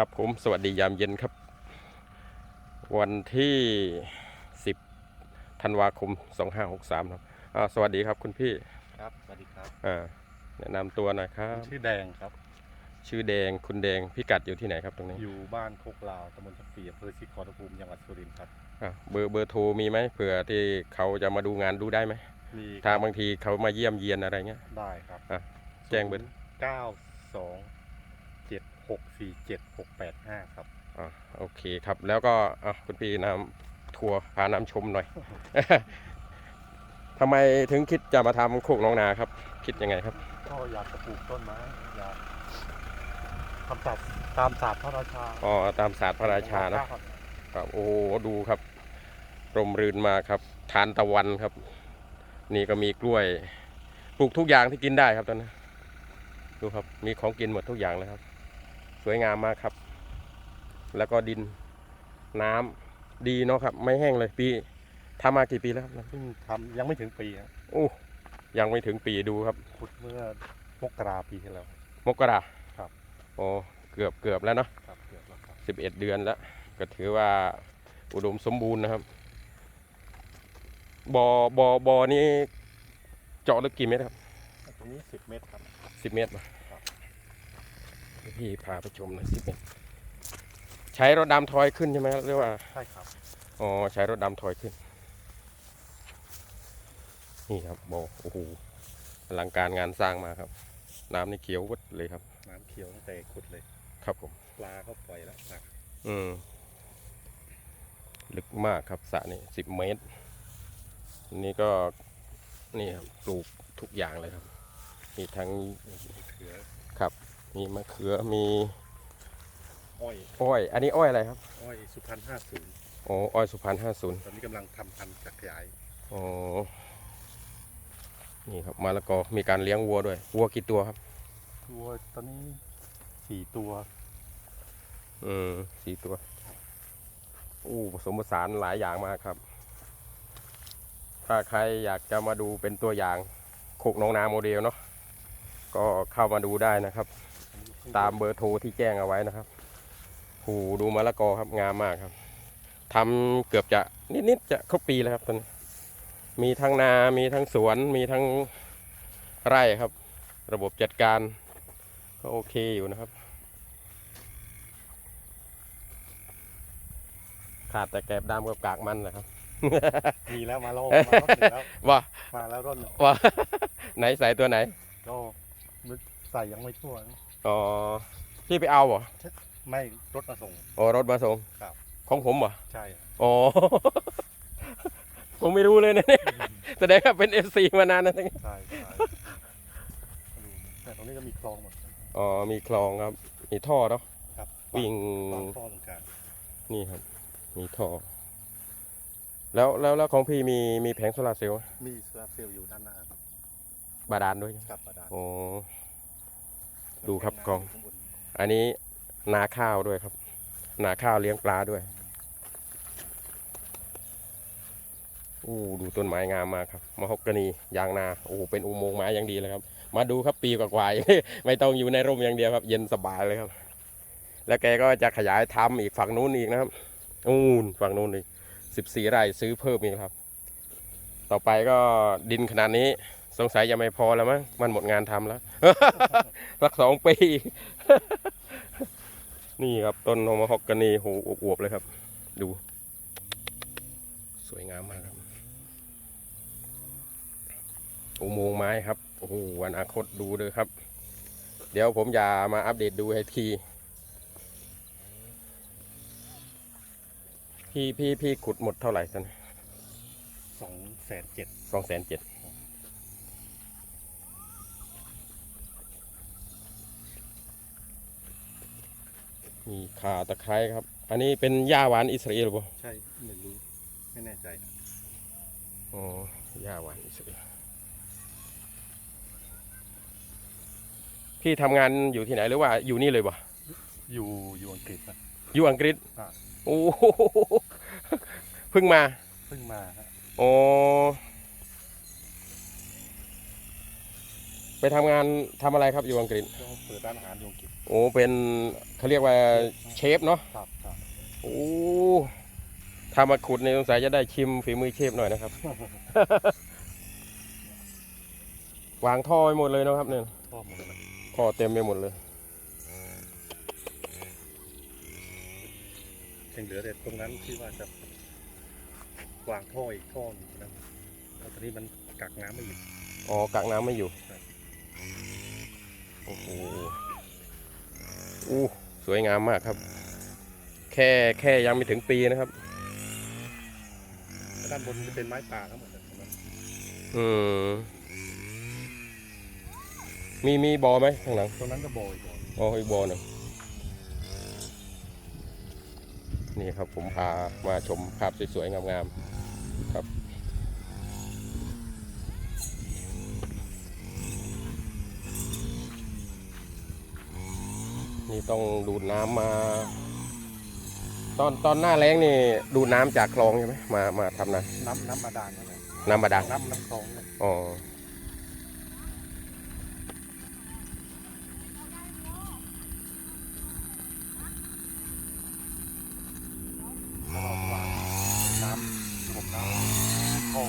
ครับผมสวัสดียามเย็นครับ วันที่ 10ธันวาคม 2563ครับอ่าสวัสดีครับคุณพี่ครับ สวัสดีครับ อ่าแนะนำตัวหน่อยครับ ชื่อแดงครับ ชื่อแดงคุณแดงพิกัดอยู่ที่ไหนครับตรงนี้อยู่บ้านโคกลาวตำบลสักปีอำเภอศรีขอรภูมิจังหวัดสุรินทร์ครับ อ่าเบอร์เบอร์โทรมีไหมเผื่อที่เขาจะมาดูงานดูได้ไหมมีถ้าบางทีเขามาเยี่ยมเยียนอะไรเงี้ยได้ครับอะแจ้งเบอร์ เก้าสองเจ็ด หกสี่เจ็ดหกแปดห้าครับ อ่าโอเคครับ แล้วก็อะคุณพี่นำทัวร์พานำชมหน่อย ทำไมถึงคิดจะมาทำโคกน้องนาครับ คิดยังไงครับ ก็อยากจะปลูกต้นไม้ อยากทำศาสตร์ตามศาสตร์พระราชาอ๋อตามศาสตร์พระราชาเนอะครับ ครับโอ้โหดูครับร่มรื่นมากครับ ทานตะวันครับ นี่ก็มีกล้วย ปลูกทุกอย่างที่กินได้ครับตอนนี้ดูครับ มีของกินหมดทุกอย่างเลยครับส วยงามมากครับ แล้วก็ดินน้ำดีเนาะครับ ไม่แห้งเลยปีทำมากี่ปีแล้วครับเพิ่งทำยังไม่ถึงปีครับโอ้ยังไม่ถึงปีดูครับขุดเมื่อมกราปีที่แล้วมกราครับโอ้เกือบเกือบแล้วเนาะครับเกือบแล้วครับสิบเอ็ดเดือนแล้ว ก็ถือว่าอุดมสมบูรณ์นะครับบอบอบอนี้เจาะลึกกี่เมตรครับ ตรงนี้สิบเมตรครับสิบเมตรป่ะครับ พี่พาไปชมหน่อยสิบเมตรใช้รถดำทอยขึ้นใช่ไหมครับเรียกว่าใช่ครับอ๋อใช้รถดำทอยขึ้น นี่ครับบอโอ้โหอลังการงานสร้างมาครับ น้ำนี่เขียววัดเลยครับ น้ำเขียวตั้งแต่ขุดเลย ครับผมปลาก็ปล่อยแล้วครับอืมลึกมากครับสระนี่สิบเมตร นี่ก็นี่ครับปลูกทุกอย่างเลยครับ มีทั้งเขือ มีมะเขือมีอ้อยอ้อย อันนี้อ้อยอะไรครับอ้อยสุพรรณห้าศูนย์อ๋ออ้อยสุพรรณห้าศูนย์ตอนนี้กำลังทำพันธุ์ขยายอ๋อนี่ครับมะละกอมีการเลี้ยงวัวด้วยวัวกี่ตัวครับตัวตอนนี้สี่ตัวอืมสี่ตัวอู้ผสมผสานหลายอย่างมากครับ ถ้าใครอยากจะมาดูเป็นตัวอย่างโคกหน้องนาโมเดลเนาะก็เข้ามาดูได้นะครับ ตามเบอร์โทรที่แจ้งเอาไว้นะครับหูดูมะละกอครับงามมากครับทำเกือบจะนิดๆจะครบปีแล้วครับตอนนี้มีทั้งนา มีทั้งสวน มีทั้งไร่ครับ ระบบจัดการก็โอเคอยู่นะครับ ขาดแต่แกบดำกับกากมันนะครับ มีแล้วมาลองมารอบหนึ่งแล้วว่ามาแล้วรอบหนึ่งว่าไหนใส่ตัวไหนก็ใส่ยังไม่ทั่วนะ อ๋อพี่ไปเอาเหรอไม่รถมาส่ง อ๋อรถมาส่งครับ ของผมเหรอใช่ อ๋อ ผมไม่รู้เลยนะเนี่ยแสดงว่าเป็นเอฟซีมานานนะใช่ใช่แต่ตรงนี้ก็มีคลองหมด อ๋อมีคลองครับ มีท่อเนาะครับวิ่งวางท่อตรงกลางนี่ครับ มีท่อแล้วแล้วแล้วของพี่มีมีแผงโซลาร์เซลล์ไหมมีโซลาร์เซลล์อยู่ด้านหน้าครับบาดาลด้วยครับประดาน อ๋อ ดูครับกอง อันนี้นาข้าวด้วยครับ นาข้าวเลี้ยงปลาด้วยอู้ดูต้นไม้งามมากครับมะฮอกกานียางนาโอ้เป็นอุโมงค์ไม้อย่างดีเลยครับ มาดูครับปีกว่าๆไม่ต้องอยู่ในร่มอย่างเดียวครับ เย็นสบายเลยครับ แล้วแกก็จะขยายทำอีกฝั่งนู้นอีกนะครับอูนฝั่งนู้นอีกสิบสี่ไร่ซื้อเพิ่มอีกครับ ต่อไปก็ดินขนาดนี้ สงสัยจะไม่พอแล้วมั้งมันหมดงานทำแล้วสักสองปี นี่ครับต้นมะฮอกกานีโหอวบๆเลยครับ ดู สวยงามมากครับอุโมงค์ไม้ครับโอ้โหอนาคตดูเลยครับ เดี๋ยวผมจะมาอัปเดตดูให้ทีพี่พี่พี่ขุดหมดเท่าไหร่กันสองแสนเจ็ดสองแสนเจ็ด มีข่าตะไคร้ครับ อันนี้เป็นหญ้าหวานอิสราเอลป่ะใช่ไม่รู้ไม่แน่ใจอ๋อหญ้าหวานอิสราเอลพี่ทำงานอยู่ที่ไหนหรือว่าอยู่นี่เลยป่ะอยู่อยู่อังกฤษนะ อยู่อังกฤษอ่าโอ้โหเพิ่งมาเพิ่งมาฮะโอ้ไปทำงานทำอะไรครับอยู่อังกฤษ ก็เปิดร้านอาหารอยู่อังกฤษ โอ้เป็นเขาเรียกว่าเชฟเนาะครับครับโอ้ถ้ามาขุดในยสงสัยจะได้ชิมฝีมือเชฟหน่อยนะครับ วางท่อไว้หมดเลยนะครับเนี่ยชอบหมดเลยท่อเต็มไปหมดเลยยังเหลือแต่ตรงนั้นที่ว่าจะวางท่ออีกท่อหนึงนะแล้วตอนนี้มันกักน้ำไม่อยู่อ๋อกักน้ำไม่อยู่ครับโอ้โห อู้สวยงามมากครับ แค่แค่ยังไม่ถึงปีนะครับแล้วด้านบนจะเป็นไม้ป่าทั้งหมดเลยตรงนั้นอืมมีมีบอไหมข้างหลังตรงนั้นก็โบอยบ่อยอ๋ออีกบอหนึ่งนี่ครับผมพามาชมภาพสวยๆงามๆครับ ต้องดูดน้ำมา ตอนตอนหน้าแล้งนี่ดูดน้ำจากคลองใช่ไหมมามาทำนะน้ำน้ำบาดาลนั่นแหละน้ำบาดาลน้ำน้ำคลองเนี่ยอ๋อแล้วเราวางน้ำผมน้ำท่อ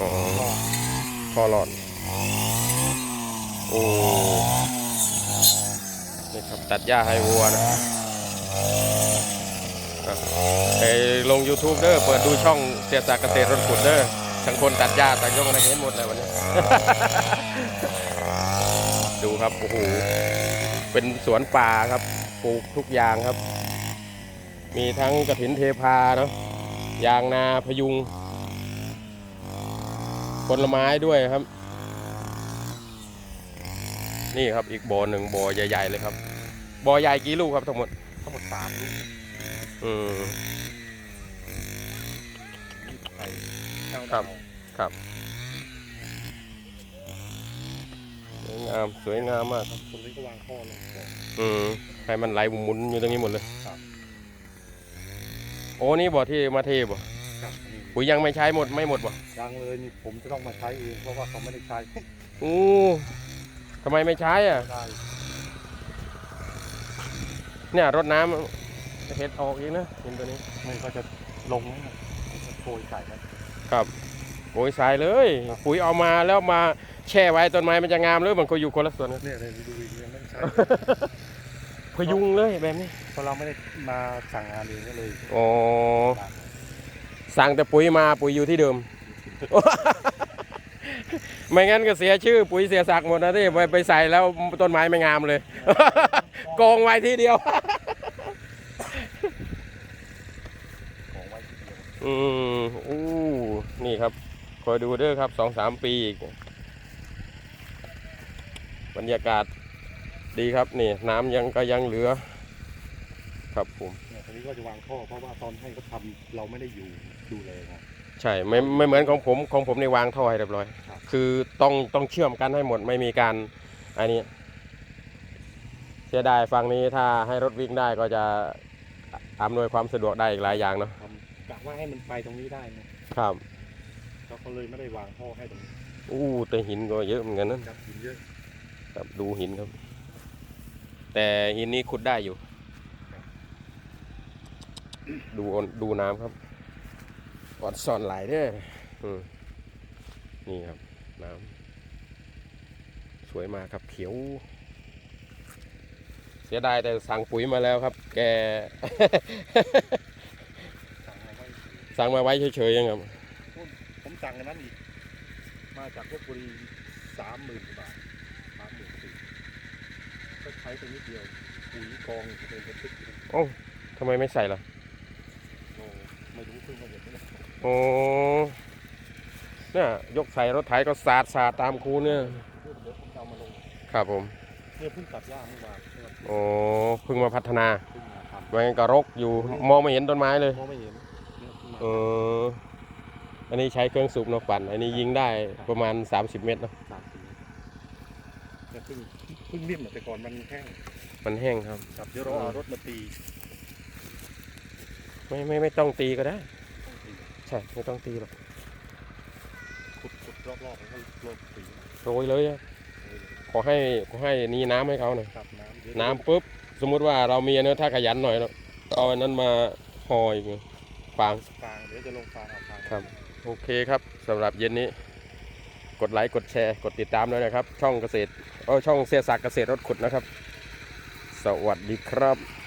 อ๋อท่อท่อหลอดโอ้นี่ ครับตัดหญ้าให้วัวนะครับไปลง YouTube เด้อเปิดดูช่องเสียสากเกษตรรถขุดเด้อทั้งคนตัดหญ้าตัดยกอะไรเห็นหมดเลยวันนี้ ดูครับโอ้โหเป็นสวนป่าครับปลูกทุกอย่างครับ มีทั้งกระถินเทพาเนาะยางนาพยุงผลไม้ด้วยครับ นี่ครับอีกบ่อหนึ่งบ่อใหญ่ ๆ เลยครับ บ่อใหญ่กี่ลูกครับทั้งหมด ทั้งหมดสามลูกอืมนี่ไข่ข้าวครัดาบ วครับสวยงามสวยงามมาก ครับตรงนี้ก็วางท่อลงก่อนอืมให้มันไหลหมุนอยู่ตรงนี้หมดเลยครับ โอ้นี่บ่อที่มาเทบ่ครับนี่ปุ๋ยยังไม่ใช้หมดไม่หมดบ่ยังเลยนี่ผมจะต้องมาใช้เองเพราะว่าเขาไม่ได้ใช้อู้ทำไมไม่ใช้อะ ได้ เนี่ยรดน้ำเห็ดออกอีกนะเห็นตัวนี้มันก็จะลงนะจะโปรยใส่ไว้ครับโอ้ยสายเลย ปุ๋ยเอามาแล้วมาแช่ไว้ต้นไม้มันจะงามหรือมันก็อยู่คนละส่วนกันเนี่ยเลยดูอีกยังไม่ได้ใช้พยุงเลยแบบนี้เพราะเราไม่ได้มาสั่งงานเองก็เลยอ๋อสั่งแต่ปุ๋ยมาปุ๋ยอยู่ที่เดิม ไม่งั้นก็เสียชื่อปุ๋ยเสียศักดิ์หมดนะที่ไปไปใส่แล้วต้นไม้ไม่งามเลย โกงไว้ที่เดียว ของไว้ทีเดียวอืมอู้นี่ครับ คอยดูเด้อครับสองสามปีอีก บรรยากาศดีครับนี่ น้ำยังก็ยังเหลือ ครับผม เนี่ยตอนนี้ก็จะวางท่อเพราะว่าตอนให้เขาทำเราไม่ได้อยู่ดูแลไงใช่ไม่ไม่เหมือนของผมของผมในวางท่อให้เรียบร้อย ครับ คือต้องต้องเชื่อมกันให้หมดไม่มีการอันนี้ เสียดายฝั่งนี้ถ้าให้รถวิ่งได้ก็จะอำนวยความสะดวกได้อีกหลายอย่างเนาะทำกะว่าให้มันไปตรงนี้ได้นะครับเราก็เลยไม่ได้วางท่อให้ตรงนี้อู้แต่หินก็เยอะเหมือนกันนะครับหินเยอะครับดูหินครับ แต่หินนี้ขุดได้อยู่ ดูดูน้ำครับออดซ่อนหลายเด้ออืมนี่ครับน้ำสวยมากครับเขียวเสียดายแต่สั่งปุ๋ยมาแล้วครับ แก สั่งเอาไว้สั่งมาไว้เฉยๆยังครับ ผมสั่งในนั้นอีก มาจากลบบุรีสามหมื่นบาทสามหมื่นสี่ก็ใช้ไปนิดเดียว ปุ๋ยกองเป็นกระติกทำไมไม่ใส่ล่ะโอ้ไม่รู้เพิ่งมาเห็นนี่นะโอ้เนี่ยยกใส่รถไถก็สาดสาดตามคูเนี่ย เดี๋ยวผมจะเอามาลง ครับผม เนี่ยเพิ่งตัดหญ้าเมื่อวานเนี่ยโอ้เพิ่งมาพัฒนาเพิ่งมาทไม่งั้นก็รกอยู่มองไม่เห็นต้นไม้เลยำมองไม่เห็นเนี่ยเพิ่งมาเอออันนี้ใช้เครื่องสูบนกปั่น อันนี้ยิงได้ประมาณ 30 เมตรเนอะสามปีเนี่ยเพิ่งเพิ่งเลี่ยมแต่ก่อนมันแห้งมันแห้งครับ ครับเดี๋ยวเราเอารถมาตีไม่ไม่ไม่ต้องตีก็ได้ ต้องตีใช่ไม่ต้องตีหรอกขุดขุดรอบๆแล้วก็รถตี โรยเลยอะเออ ขอให้ขอให้นี่น้ำให้เขาหน่อยครับน้ำเดี๋ยวน้ำปุ๊บสมมุติว่าเรามีอันนี้ถ้าขยันหน่อยเนาะเอาอันนั้นมาห่ออีกฟางฟางเดี๋ยวจะลงฟางเอาฟางครับ โอเคครับสำหรับเย็นนี้ กดไลค์กดแชร์กดติดตามด้วยนะครับ ช่องเกษตรเออช่องเสียศักดิ์เกษตรรถขุดนะครับ สวัสดีครับ